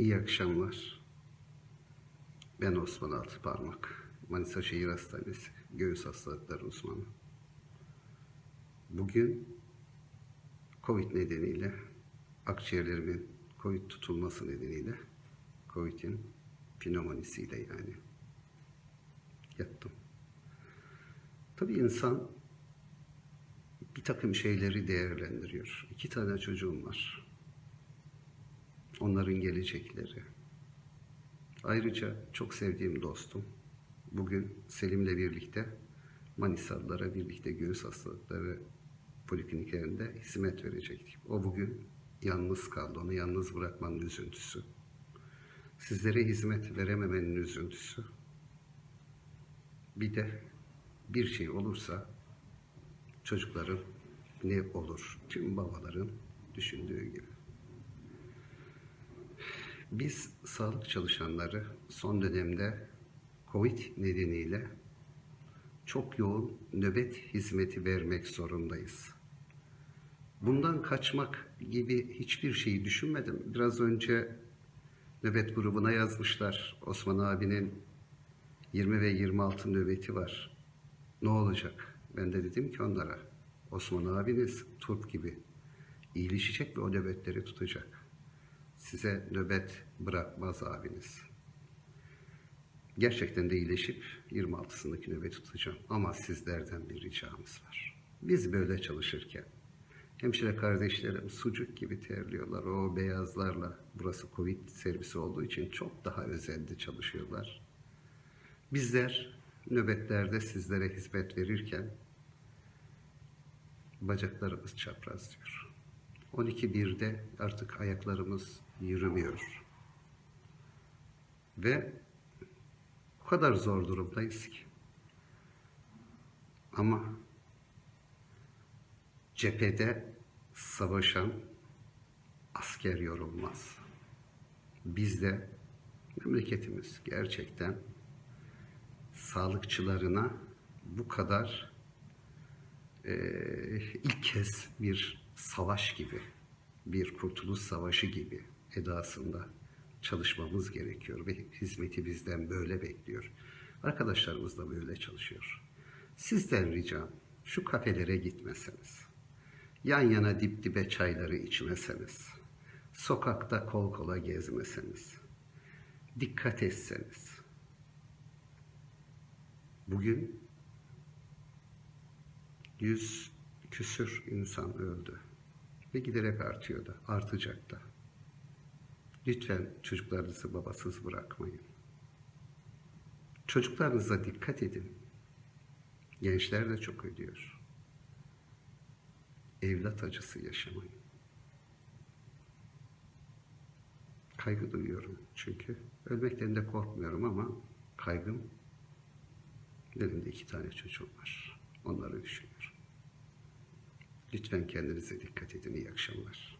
İyi akşamlar. Ben Osman Altıparmak. Manisa Şehir Hastanesi Göğüs Hastalıkları uzmanı. Bugün Covid nedeniyle akciğerlerimin Covid tutulması nedeniyle Covid'in pneumonisiyle yani yattım. Tabii insan bir takım şeyleri değerlendiriyor. İki tane çocuğum var. Onların gelecekleri. Ayrıca çok sevdiğim dostum. Bugün Selim'le birlikte Manisalılara birlikte göğüs hastalıkları polikliniklerinde hizmet verecektik. O bugün yalnız kaldı. Onu yalnız bırakmanın üzüntüsü. Sizlere hizmet verememenin üzüntüsü. Bir de bir şey olursa çocukların ne olur? Tüm babaların düşündüğü gibi. Biz sağlık çalışanları son dönemde Covid nedeniyle çok yoğun nöbet hizmeti vermek zorundayız. Bundan kaçmak gibi hiçbir şeyi düşünmedim. Biraz önce nöbet grubuna yazmışlar. Osman abinin 20 ve 26 nöbeti var. Ne olacak? Ben de dedim ki onlara, Osman abiniz turp gibi iyileşecek ve o nöbetleri tutacak. Size nöbet bırakmaz abiniz. Gerçekten de iyileşip 26'sındaki nöbeti tutacağım. Ama sizlerden bir ricamız var. Biz böyle çalışırken hemşire kardeşlerim sucuk gibi terliyorlar. O beyazlarla burası Covid servisi olduğu için çok daha özenli çalışıyorlar. Bizler nöbetlerde sizlere hizmet verirken bacaklarımız çapraz diyor. 12.1'de artık ayaklarımız yürümüyor. Ve o kadar zor durumdayız ki. Ama cephede savaşan asker yorulmaz. Bizde memleketimiz gerçekten sağlıkçılarına bu kadar eee, ilk kez bir savaş gibi, bir kurtuluş savaşı gibi edasında çalışmamız gerekiyor ve hizmeti bizden böyle bekliyor. Arkadaşlarımız da böyle çalışıyor. Sizden ricam şu kafelere gitmeseniz, yan yana dip dibe çayları içmeseniz, sokakta kol kola gezmeseniz, dikkat etseniz, Bugün yüz küsür insan öldü. Ve giderek artıyor da, artacak da. Lütfen çocuklarınızı babasız bırakmayın. Çocuklarınıza dikkat edin. Gençler de çok ölüyor. Evlat acısı yaşamayın. Kaygı duyuyorum çünkü. Ölmekten de korkmuyorum ama kaygım benim iki tane çocuğum var. Onları düşünüyorum. Lütfen kendinize dikkat edin. İyi akşamlar.